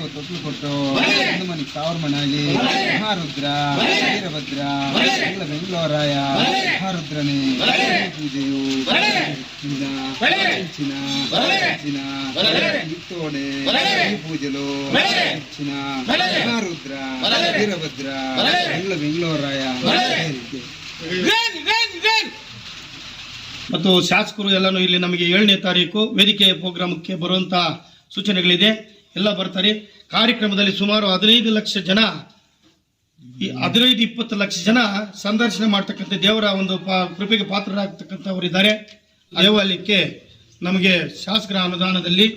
ನೀಸೋನೆ ತೊಟ್ಲು ಕೊಟ್ಟು ಒಂದು ಮನೆಗೆ ಸಾವಿರ ಮನಾಗಿ ಮಹಾರುದ್ರ ವೀರಭದ್ರ ಎಲ್ಲ ಬೆಂಗಳೂರಾಯ ಮಹಾರುದ್ರನೇ. ಪೂಜೆಯು ಹೆಚ್ಚಿನ ಹೆಚ್ಚಿನ ಇತ್ತೋಡೆ ಈ ಪೂಜೆಲು ಹೆಚ್ಚಿನ ಮಹಾರುದ್ರ ವೀರಭದ್ರ ಎಲ್ಲ ಬೆಂಗಳೂರಾಯ. ಮತ್ತು ಶಾಸಕರು ಎಲ್ಲನೂ ಇಲ್ಲಿ ನಮಗೆ ಏಳನೇ ತಾರೀಕು ವೇದಿಕೆ ಪ್ರೋಗ್ರಾಮಕ್ಕೆ ಬರುವಂತ ಸೂಚನೆಗಳಿದೆ. ಎಲ್ಲ ಬರ್ತಾರೆ. ಕಾರ್ಯಕ್ರಮದಲ್ಲಿ ಸುಮಾರು ಹದಿನೈದು ಲಕ್ಷ ಜನ, ಈ ಹದಿನೈದು, ಇಪ್ಪತ್ತು ಲಕ್ಷ ಜನ ಸಂದರ್ಶನ ಮಾಡ್ತಕ್ಕಂಥ ದೇವರ ಒಂದು ಕೃಪೆಗೆ ಪಾತ್ರರಾಗ್ತಕ್ಕಂಥವರಿದ್ದಾರೆ. ದೇವಾಲಯಕ್ಕೆ ನಮಗೆ ಶಾಸಕರ ಅನುದಾನದಲ್ಲಿ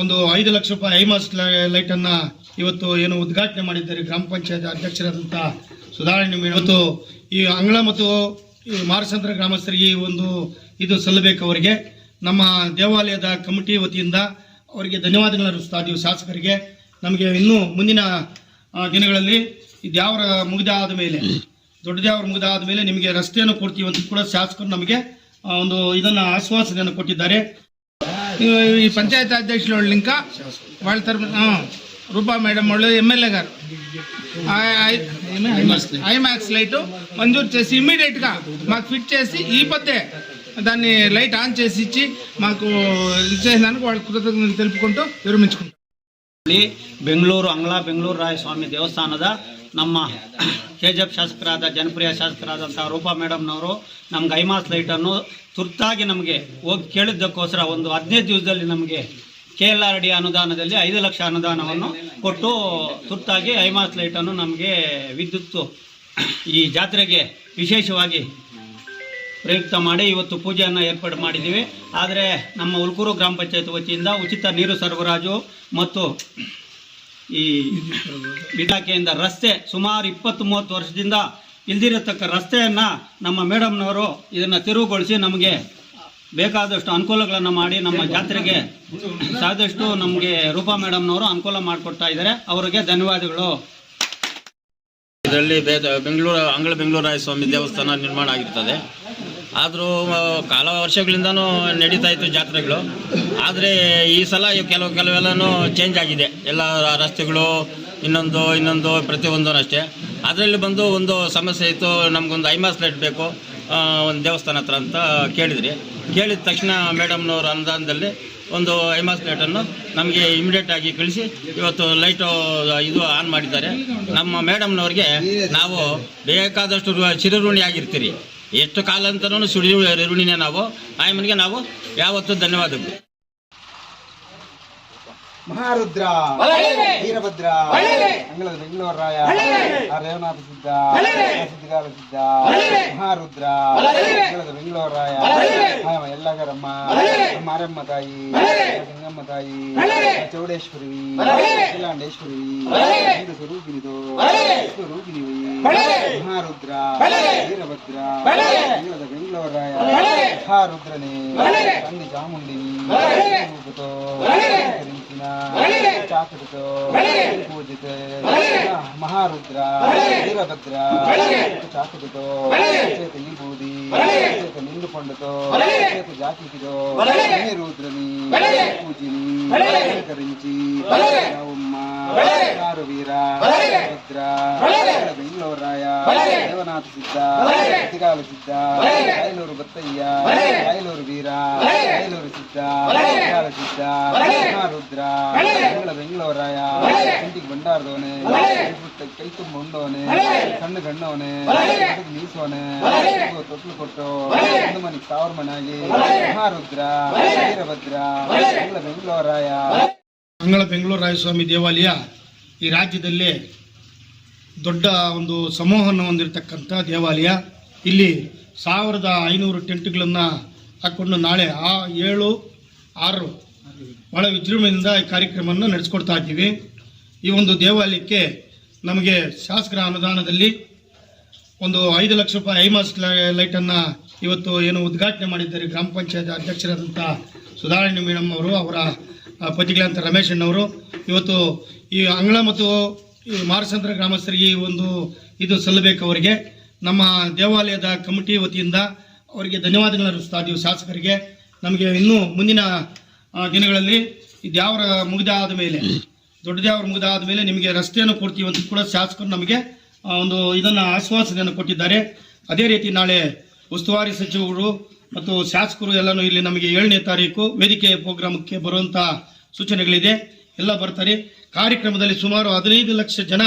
ಒಂದು ಐದು ಲಕ್ಷ ರೂಪಾಯಿ ಐಮಾಸ್ ಲೈಟ್ ಲೈಟನ್ನು ಇವತ್ತು ಏನು ಉದ್ಘಾಟನೆ ಮಾಡಿದ್ದಾರೆ ಗ್ರಾಮ ಪಂಚಾಯತ್ ಅಧ್ಯಕ್ಷರಾದಂಥ ಸುಧಾರಣೆ. ಇವತ್ತು ಈ ಅಂಗಳ ಮತ್ತು ಈ ಮಾರಸಂದ್ರ ಗ್ರಾಮಸ್ಥರಿಗೆ ಒಂದು ಇದು ಸಲ್ಲಬೇಕು ಅವರಿಗೆ. ನಮ್ಮ ದೇವಾಲಯದ ಕಮಿಟಿ ವತಿಯಿಂದ ಅವರಿಗೆ ಧನ್ಯವಾದಗಳನ್ನು ಅರ್ಪಿಸ್ತಾ ಇದ್ದೀವಿ ಶಾಸಕರಿಗೆ ನಮಗೆ ಇನ್ನೂ ಮುಂದಿನ ಆ, ದಿನಗಳಲ್ಲಿ ಈ ದ್ಯಾವರ ಮುಗಿದಾದ ಮೇಲೆ ದೊಡ್ಡ ದ್ಯಾವರ ಮುಗಿದಾದ ಮೇಲೆ ನಿಮಗೆ ರಸ್ತೆಯನ್ನು ಕೊಡ್ತೀವಿ ಅಂತ ಕೂಡ ಶಾಸಕರು ನಮಗೆ ಆ, ಒಂದು ಇದನ್ನ ಆಶ್ವಾಸನೆಯನ್ನು ಕೊಟ್ಟಿದ್ದಾರೆ ఈ పంచాయతీ అధ్యక్షులు వాళ్ళు ఇంకా వాళ్ళ తరఫున ఆ, రూపా మేడం వాళ్ళు ఎమ్మెల్యే గారు ఐమాక్స్ లైట్ మంజూరు చేసి ఇమ్మీడియట్ గా మాకు ఫిట్ చేసి ఈ పొద్దే దాన్ని లైట్ ఆన్ చేసి ఇచ్చి మాకు ఇచ్చేసినందుకు వాళ్ళ కృతజ్ఞతలు తెలుపుకుంటూ విరమించుకుంటాం ಇಲ್ಲಿ ಬೆಂಗಳೂರು ಅಂಗ್ಲ ಬೆಂಗಳೂರು ರಾಯ ಸ್ವಾಮಿ ದೇವಸ್ಥಾನದ ನಮ್ಮ ಕೆ ಜಿ ಎಫ್ ಶಾಸಕರಾದ ಜನಪ್ರಿಯ ಶಾಸಕರಾದಂಥ ರೂಪಾ ಮೇಡಮ್ನವರು ನಮ್ಗೆ ಐಮಾಸ್ ಲೈಟನ್ನು ತುರ್ತಾಗಿ ನಮಗೆ ಹೋಗಿ ಕೇಳಿದ್ದಕ್ಕೋಸ್ಕರ ಒಂದು ಹದಿನೈದು ದಿವಸದಲ್ಲಿ ನಮಗೆ ಕೆ ಎಲ್ ಆರ್ ಡಿ ಅನುದಾನದಲ್ಲಿ ಐದು ಲಕ್ಷ ಅನುದಾನವನ್ನು ಕೊಟ್ಟು ತುರ್ತಾಗಿ ಐಮಾಸ್ ಲೈಟನ್ನು ನಮಗೆ ವಿದ್ಯುತ್ತು ಈ ಜಾತ್ರೆಗೆ ವಿಶೇಷವಾಗಿ ಪ್ರಯುಕ್ತ ಮಾಡಿ ಇವತ್ತು ಪೂಜೆಯನ್ನು ಏರ್ಪಾಡು ಮಾಡಿದ್ದೀವಿ. ಆದರೆ ನಮ್ಮ ಉಲ್ಕೂರು ಗ್ರಾಮ ಪಂಚಾಯತ್ ವತಿಯಿಂದ ಉಚಿತ ನೀರು ಸರಬರಾಜು ಮತ್ತು ಈ ಇಲಾಖೆಯಿಂದ ರಸ್ತೆ ಸುಮಾರು ಇಪ್ಪತ್ತು ಮೂವತ್ತು ವರ್ಷದಿಂದ ಇಲ್ದಿರತಕ್ಕ ರಸ್ತೆಯನ್ನು ನಮ್ಮ ಮೇಡಮ್ನವರು ಇದನ್ನು ತೆರವುಗೊಳಿಸಿ ನಮಗೆ ಬೇಕಾದಷ್ಟು ಅನುಕೂಲಗಳನ್ನು ಮಾಡಿ ನಮ್ಮ ಜಾತ್ರೆಗೆ ಸಾದಷ್ಟು ನಮಗೆ ರೂಪಾ ಮೇಡಮ್ನವರು ಅನುಕೂಲ ಮಾಡಿಕೊಡ್ತಾ ಇದ್ದಾರೆ. ಅವರಿಗೆ ಧನ್ಯವಾದಗಳು. ಇದರಲ್ಲಿ ಬೇದ ಬೆಂಗಳೂರು, ಅಂಗಳ ಬೆಂಗಳೂರಾಯ ಸ್ವಾಮಿ ದೇವಸ್ಥಾನ ನಿರ್ಮಾಣ ಆಗಿರ್ತದೆ. ಆದರೂ ಕಾಲ ವರ್ಷಗಳಿಂದನೂ ನಡೀತಾ ಇತ್ತು ಜಾತ್ರೆಗಳು. ಆದರೆ ಈ ಸಲ ಕೆಲವು, ಕೆಲವೆಲ್ಲನೂ ಚೇಂಜ್ ಆಗಿದೆ. ಎಲ್ಲ ರಸ್ತೆಗಳು, ಇನ್ನೊಂದು ಇನ್ನೊಂದು ಪ್ರತಿಯೊಂದು ಅಷ್ಟೇ. ಅದರಲ್ಲಿ ಬಂದು ಒಂದು ಸಮಸ್ಯೆ ಇತ್ತು, ನಮಗೊಂದು ಐಮಾಸ್ ಲೈಟ್ ಬೇಕು ಒಂದು ದೇವಸ್ಥಾನ ಹತ್ರ ಅಂತ ಕೇಳಿದ್ರಿ. ಕೇಳಿದ ತಕ್ಷಣ ಮೇಡಮ್ನವ್ರ ಅನುದಾನದಲ್ಲಿ ಒಂದು ಐಮಾಸ್ ಲೈಟನ್ನು ನಮಗೆ ಇಮಿಡಿಯೇಟ್ ಆಗಿ ಕಳಿಸಿ, ಇವತ್ತು ಲೈಟು ಇದು ಆನ್ ಮಾಡಿದ್ದಾರೆ. ನಮ್ಮ ಮೇಡಮ್ನವ್ರಿಗೆ ನಾವು ಬೇಕಾದಷ್ಟು ಚಿರಋಣಿ ಆಗಿರ್ತೀರಿ ಎಷ್ಟು ಕಾಲ ಅಂತನೂ ಸುಡಿ ಋಣಿನೇ ನಾವು. ಆಯಮ್ಮನಿಗೆ ನಾವು ಯಾವತ್ತೂ ಧನ್ಯವಾದಗಳು. ಮಹಾರುದ್ರ ವೀರಭದ್ರ ಅಂಗಳದ ಬೆಂಗಳೂರಾಯ ಆ ರೇವನಾಥ ಸಿದ್ಧ ಸಿದ್ಧಗಾಲ ಸಿದ್ಧ ಮಹಾರುದ್ರ ಅಂಗಳದ ಬೆಂಗಳೂರಾಯ ಆ ಎಲ್ಲಗರಮ್ಮ ಮಾರಮ್ಮ ತಾಯಿ. ನಮ್ಮ ತಾಯಿ ಚೌಡೇಶ್ವರಿ ಕಿಲಾಂಡೇಶ್ವರಿ ಸ್ವರೂಪಿನಿದು ಸ್ವರೂಪಿನಿ ಮಹಾರುದ್ರ ವೀರಭದ್ರ ಬೆಂಗಳದ ಬೆಂಗಳವರಾಯ ಮಹಾರುದ್ರನೇ ಅಂದಿ ಚಾಮುಂಡಿನಿ ಕೂಪುತೋ ಚಾಕುತೋ మహారుద్ర వీరభద్ర చాకుడుతో చేత ఈ బూది చేత నిండు పండుతో చేత జాకిటితో రుద్రని పూజిని స్వీకరించి రావమ్మ కారు వీర భద్ర బెంగళూరాయ ರೇವನಾಥ ಸಿದ್ಧ ಪ್ರತಿಗಾಲ ಸಿದ್ಧ ಐಲೂರು ಬತ್ತಯ್ಯ ಐಲೂರು ವೀರ ಐಲೂರು ಸಿದ್ಧ ಪ್ರತಿಗಾಲ ಸಿದ್ಧ ರುದ್ರ ಬೆಂಗಳ ಬೆಂಗಳೂರಾಯ ಕಂಟಿಗೆ ಬಂಡಾರದವನೆ ಕೈ ತುಂಬ ಉಂಡವನೇ ಕಣ್ಣು ಗಣ್ಣವನೇ ಮೀಸೋನೆ ತೊಟ್ಲು ಕೊಟ್ಟು ಒಂದು ಮನೆಗೆ ಸಾವಿರ ಮನೆಯಾಗಿ ಮಹಾರುದ್ರ ವೀರಭದ್ರ ಬೆಂಗಳ ಬೆಂಗಳೂರಾಯ. ಬೆಂಗಳೂರಾಯ ಸ್ವಾಮಿ ದೇವಾಲಯ ಈ ರಾಜ್ಯದಲ್ಲಿ ದೊಡ್ಡ ಒಂದು ಸಮೂಹವನ್ನು ಹೊಂದಿರತಕ್ಕಂಥ ದೇವಾಲಯ. ಇಲ್ಲಿ ಸಾವಿರದ ಐನೂರು ಟೆಂಟ್ಗಳನ್ನು ಹಾಕ್ಕೊಂಡು ನಾಳೆ ಆ ಏಳು, ಆರು ಭಾಳ ವಿಜೃಂಭಣೆಯಿಂದ ಈ ಕಾರ್ಯಕ್ರಮವನ್ನು ನಡೆಸ್ಕೊಡ್ತಾ ಇದ್ದೀವಿ. ಈ ಒಂದು ದೇವಾಲಯಕ್ಕೆ ನಮಗೆ ಶಾಸಕರ ಅನುದಾನದಲ್ಲಿ ಒಂದು ಐದು ಲಕ್ಷ ರೂಪಾಯಿ ಐಮಾಸ್ ಲೈಟನ್ನು ಇವತ್ತು ಏನು ಉದ್ಘಾಟನೆ ಮಾಡಿದ್ದಾರೆ ಗ್ರಾಮ ಪಂಚಾಯತ್ ಅಧ್ಯಕ್ಷರಾದಂಥ ಸುಧಾರಣಿ ಮೇಡಮ್ ಅವರು, ಅವರ ಪತಿಗಳಂತ ರಮೇಶ್ ಅಣ್ಣವರು. ಇವತ್ತು ಈ ಅಂಗಳ ಮತ್ತು ಮಾರಸಂದ್ರ ಗ್ರಾಮಸ್ಥರಿಗೆ ಒಂದು ಇದು ಸಲ್ಲಬೇಕು ಅವರಿಗೆ. ನಮ್ಮ ದೇವಾಲಯದ ಕಮಿಟಿ ವತಿಯಿಂದ ಅವರಿಗೆ ಧನ್ಯವಾದಗಳನ್ನು ಅರ್ಪಿಸ್ತಾ ಇದ್ದೀವಿ ಶಾಸಕರಿಗೆ. ನಮಗೆ ಇನ್ನೂ ಮುಂದಿನ ದಿನಗಳಲ್ಲಿ ಈ ದ್ಯಾವರ ಮುಗಿದಾದ ಮೇಲೆ ದೊಡ್ಡ ದೇವರ ಮುಗಿದಾದ ಮೇಲೆ ನಿಮಗೆ ರಸ್ತೆಯನ್ನು ಕೊಡ್ತೀವಿ ಅಂತ ಕೂಡ ಶಾಸಕರು ನಮಗೆ ಒಂದು ಇದನ್ನು ಆಶ್ವಾಸನೆಯನ್ನು ಕೊಟ್ಟಿದ್ದಾರೆ. ಅದೇ ರೀತಿ ನಾಳೆ ಉಸ್ತುವಾರಿ ಸಚಿವರು ಮತ್ತು ಶಾಸಕರು ಎಲ್ಲನೂ ಇಲ್ಲಿ ನಮಗೆ ಏಳನೇ ತಾರೀಕು ವೇದಿಕೆ ಪ್ರೋಗ್ರಾಮಕ್ಕೆ ಬರುವಂಥ ಸೂಚನೆಗಳಿದೆ. ಎಲ್ಲ ಬರ್ತಾರೆ. ಕಾರ್ಯಕ್ರಮದಲ್ಲಿ ಸುಮಾರು ಹದಿನೈದು ಲಕ್ಷ ಜನ,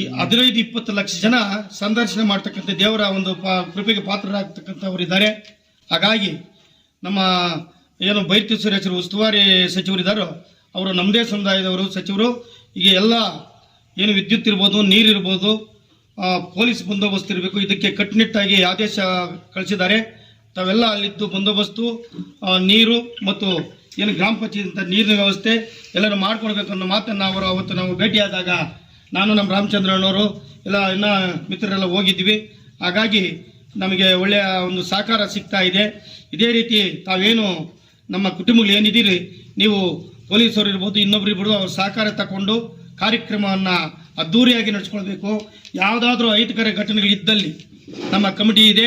ಈ ಹದಿನೈದು, ಇಪ್ಪತ್ತು ಲಕ್ಷ ಜನ ಸಂದರ್ಶನ ಮಾಡ್ತಕ್ಕಂಥ ದೇವರ ಒಂದು ಪಾ, ಕೃಪೆಗೆ ಪಾತ್ರರಾಗ್ತಕ್ಕಂಥವರಿದ್ದಾರೆ. ಹಾಗಾಗಿ ನಮ್ಮ ಏನು ಬೈತಿ ಸುರೇಶರು ಉಸ್ತುವಾರಿ ಸಚಿವರಿದ್ದಾರೋ, ಅವರು ನಮ್ಮದೇ ಸಮುದಾಯದವರು ಸಚಿವರು ಈಗ ಎಲ್ಲ ಏನು ವಿದ್ಯುತ್ ಇರ್ಬೋದು ನೀರಿರ್ಬೋದು ಪೊಲೀಸ್ ಬಂದೋಬಸ್ತ್ ಇರಬೇಕು, ಇದಕ್ಕೆ ಕಟ್ಟುನಿಟ್ಟಾಗಿ ಆದೇಶ ಕಳಿಸಿದ್ದಾರೆ. ತಾವೆಲ್ಲ ಅಲ್ಲಿದ್ದು ಬಂದೋಬಸ್ತು ನೀರು ಮತ್ತು ಏನು ಗ್ರಾಮ ಪಂಚಾಯತ್ ನೀರಿನ ವ್ಯವಸ್ಥೆ ಎಲ್ಲರೂ ಮಾಡ್ಕೊಡ್ಬೇಕು ಅನ್ನೋ ಮಾತನ್ನು ಅವರು ಅವತ್ತು ನಾವು ಭೇಟಿಯಾದಾಗ ನಾನು ನಮ್ಮ ರಾಮಚಂದ್ರನವರು ಎಲ್ಲ ಇನ್ನ ಮಿತ್ರರೆಲ್ಲ ಹೋಗಿದ್ವಿ. ಹಾಗಾಗಿ ನಮಗೆ ಒಳ್ಳೆಯ ಒಂದು ಸಹಕಾರ ಸಿಗ್ತಾ ಇದೆ. ಇದೇ ರೀತಿ ತಾವೇನು ನಮ್ಮ ಕುಟುಂಬಗಳು ಏನಿದ್ದೀರಿ, ನೀವು ಪೊಲೀಸರು ಇರ್ಬೋದು, ಇನ್ನೊಬ್ರು ಇರ್ಬೋದು, ಅವ್ರ ಸಹಕಾರ ತಗೊಂಡು ಕಾರ್ಯಕ್ರಮವನ್ನು ಅದ್ಧೂರಿಯಾಗಿ ನಡೆಸ್ಕೊಳ್ಬೇಕು. ಯಾವುದಾದ್ರೂ ಅಹಿತಕರ ಘಟನೆಗಳಿದ್ದಲ್ಲಿ ನಮ್ಮ ಕಮಿಟಿ ಇದೆ,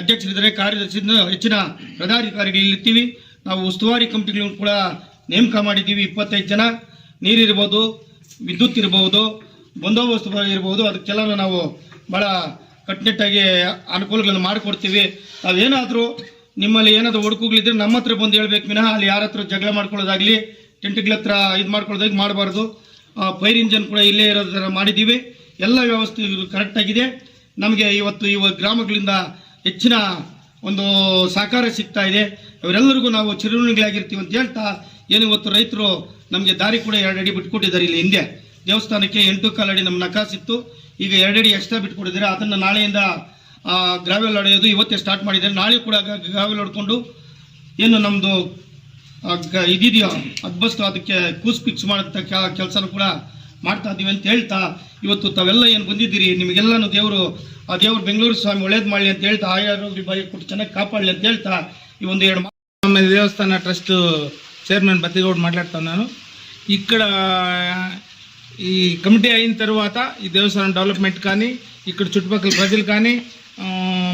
ಅಧ್ಯಕ್ಷರಿದ್ದರೆ, ಕಾರ್ಯದರ್ಶಿ, ಹೆಚ್ಚಿನ ಪದಾಧಿಕಾರಿಗಳು ಇರ್ತೀವಿ ನಾವು ಉಸ್ತುವಾರಿ ಕಮಿಟಿಗಳನ್ನು ಕೂಡ ನೇಮಕ ಮಾಡಿದ್ದೀವಿ. ಇಪ್ಪತ್ತೈದು ಜನ ನೀರಿರ್ಬೋದು ವಿದ್ಯುತ್ ಇರ್ಬೋದು, ಬಂದೋಬಸ್ತ್ ಇರ್ಬೋದು. ಅದಕ್ಕೆಲ್ಲ ನಾವು ಭಾಳ ಕಟ್ಟುನಿಟ್ಟಾಗಿ ಅನುಕೂಲಗಳನ್ನು ಮಾಡಿಕೊಡ್ತೀವಿ. ನಾವೇನಾದರೂ ನಿಮ್ಮಲ್ಲಿ ಏನಾದರೂ ಒಡಕುಗಳಿದ್ರೆ ನಮ್ಮ ಹತ್ರ ಬಂದು ಹೇಳ್ಬೇಕು. ವಿನಃ ಅಲ್ಲಿ ಯಾರ ಹತ್ರ ಜಗಳ ಮಾಡ್ಕೊಳ್ಳೋದಾಗಲಿ, ಟೆಂಟ್ಗಳ ಹತ್ರ ಇದು ಮಾಡ್ಕೊಳ್ಳೋದಾಗಿ ಮಾಡಬಾರ್ದು. ಫೈರ್ ಇಂಜನ್ ಕೂಡ ಇಲ್ಲೇ ಇರೋ ಥರ ಮಾಡಿದ್ದೀವಿ. ಎಲ್ಲ ವ್ಯವಸ್ಥೆ ಕರೆಕ್ಟಾಗಿದೆ. ನಮಗೆ ಇವತ್ತು ಇವ ಗ್ರಾಮಗಳಿಂದ ಹೆಚ್ಚಿನ ಒಂದು ಸಹಕಾರ ಸಿಗ್ತಾ ಇದೆ. ಇವರೆಲ್ಲರಿಗೂ ನಾವು ಚಿರುಣಿಗಳಾಗಿರ್ತೀವಿ ಅಂತ ಹೇಳ್ತಾ ಏನು ಇವತ್ತು ರೈತರು ನಮಗೆ ದಾರಿ ಕೂಡ ಎರಡು ಅಡಿ ಬಿಟ್ಕೊಟ್ಟಿದ್ದಾರೆ ಇಲ್ಲಿ ಹಿಂದೆ. ದೇವಸ್ಥಾನಕ್ಕೆ ಎಂಟು ಕಾಲು ಅಡಿ ನಮ್ಮ ನಕಾಸಿತ್ತು. ಈಗ ಎರಡು ಅಡಿ ಎಕ್ಸ್ಟ್ರಾ ಬಿಟ್ಕೊಟ್ಟಿದ್ದಾರೆ. ಅದನ್ನು ನಾಳೆಯಿಂದ ಗ್ರಾವೆಲ್ ಹೊಡೆಯೋದು ಇವತ್ತೇ ಸ್ಟಾರ್ಟ್ ಮಾಡಿದ್ದಾರೆ. ನಾಳೆ ಕೂಡ ಗ್ರಾವೆಲ್ ಹೊಡ್ಕೊಂಡು ಏನು ನಮ್ಮದು ಇದಿದೆಯೋ ಅದ್ಬಸ್ತು ಅದಕ್ಕೆ ಕೂಸ್ ಫಿಕ್ಸ್ ಮಾಡೋಂಥ ಕೆಲಸನೂ ಕೂಡ ಮಾಡ್ತಾ ಇದ್ದೀವಿ ಅಂತ ಹೇಳ್ತಾ ಇವತ್ತು ತಾವೆಲ್ಲ ಏನು ಬಂದಿದ್ದೀರಿ ನಿಮಗೆಲ್ಲನೂ ದೇವರು ಆ ದೇವರು ಬೆಂಗಳೂರು ಸ್ವಾಮಿ ಒಳ್ಳೇದು ಮಾಡಲಿ ಅಂತ ಹೇಳ್ತಾ ಆಯಾರೋಗ್ಯ ಬಾಯಿ ಕೊಟ್ಟು ಚೆನ್ನಾಗಿ ಕಾಪಾಡಲಿ ಅಂತ ಹೇಳ್ತಾ ಈ ಒಂದು ಎರಡು ಮಾತು ನಮ್ಮ ದೇವಸ್ಥಾನ ట్రస్ట్ చైర్మన్ బత్తిగౌడ్ మాట్లాడుతున్నాను ఇక్కడ ఈ కమిటీ అయిన తర్వాత ఈ దేవస్థానం డెవలప్మెంట్ కానీ ఇక్కడ చుట్టుపక్కల ప్రజలు కానీ ఆ,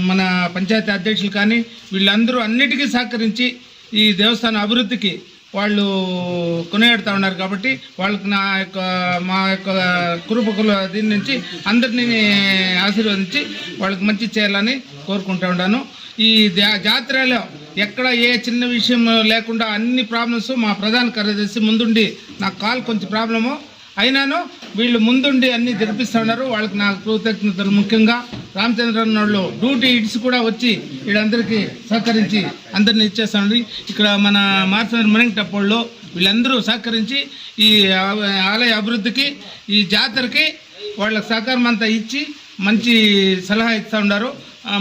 మన పంచాయతీ అధ్యక్షులు కానీ వీళ్ళందరూ అన్నిటికీ సహకరించి ఈ దేవస్థాన అభివృద్ధికి వాళ్ళు కొనియాడుతూ ఉన్నారు కాబట్టి వాళ్ళకి నా యొక్క మా యొక్క కురుపకుల దీని నుంచి అందరినీ ఆశీర్వదించి వాళ్ళకి మంచి చేయాలని కోరుకుంటూ ఉన్నాను ఈ జా- జాతరలో ఎక్కడ ఏ చిన్న విషయం లేకుండా అన్ని ప్రాబ్లమ్స్ మా ప్రధాన కార్యదర్శి ముందుండి నాకు కాల్ కొంచెం ప్రాబ్లము అయినాను. వీళ్ళు ముందుండి అన్ని జరిపిస్తూ ఉన్నారు. వాళ్ళకి నాకు కృతజ్ఞతలు ముఖ్యంగా. రామచంద్రన్ వాళ్ళు డ్యూటీ ఇట్స్ కూడా వచ్చి వీళ్ళందరికీ సహకరించి అందరిని ఇచ్చేస్తాను ఇక్కడ మన మార్చనర్ మరింగ్ టప్పోళ్ళు వీళ్ళందరూ సహకరించి ఈ ఆలయ అభివృద్ధికి ఈ జాతరకి వాళ్ళకి సహకారం అంతా ఇచ్చి మంచి సలహా ఇస్తూ ఉన్నారు.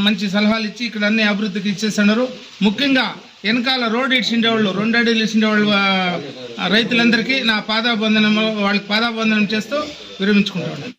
మంచి సలహాలు ఇచ్చి ఇక్కడ అన్ని అభివృద్ధికి ఇచ్చేస్తున్నారు. ముఖ్యంగా వెనకాల రోడ్ ఇచ్చిండే వాళ్ళు రెండు అడుగులు వాళ్ళు రైతులందరికీ నా పాదాబంధనం వాళ్ళకి పాదాబంధనం చేస్తూ విరమించుకుంటున్నాను.